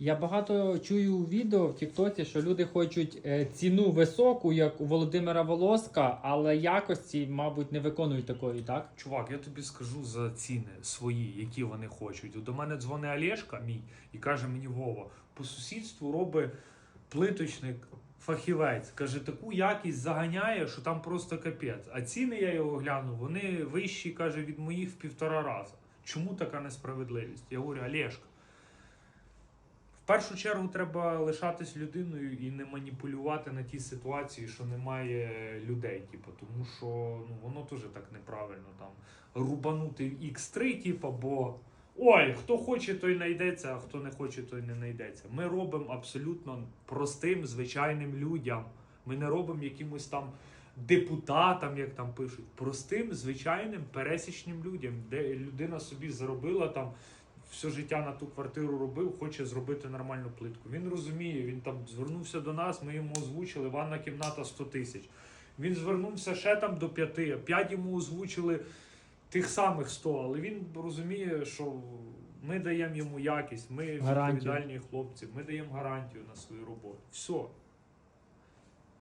Я багато чую відео в Тіктоці, що люди хочуть е, ціну високу, як у Володимира Волоска, але якості, мабуть, не виконують такої, так? Чувак, я тобі скажу за ціни свої, які вони хочуть. До мене дзвонить Олешка мій і каже мені Вова, по сусідству робить плиточник. Фахівець каже, таку якість заганяє, що там просто капець. А ціни я його гляну, вони вищі, каже, від моїх в півтора рази. Чому така несправедливість? Я говорю, Олешка. Першу чергу треба лишатись людиною і не маніпулювати на тій ситуації, що немає людей. Типу, тому що ну, воно теж так неправильно там рубанути X3, типу, бо ой, хто хоче, той знайдеться, а хто не хоче, той не знайдеться. Ми робимо абсолютно простим, звичайним людям. Ми не робимо якимось там депутатам, як там пишуть, простим, звичайним, пересічним людям, де людина собі заробила там все життя на ту квартиру робив, хоче зробити нормальну плитку. Він розуміє, він там звернувся до нас, ми йому озвучили, ванна кімната 100 тисяч. Він звернувся ще там до п'яти, п'ять йому озвучили тих самих 100, але він розуміє, що ми даємо йому якість, ми Гарантію. відповідальні хлопці, ми даємо гарантію на свою роботу. Все.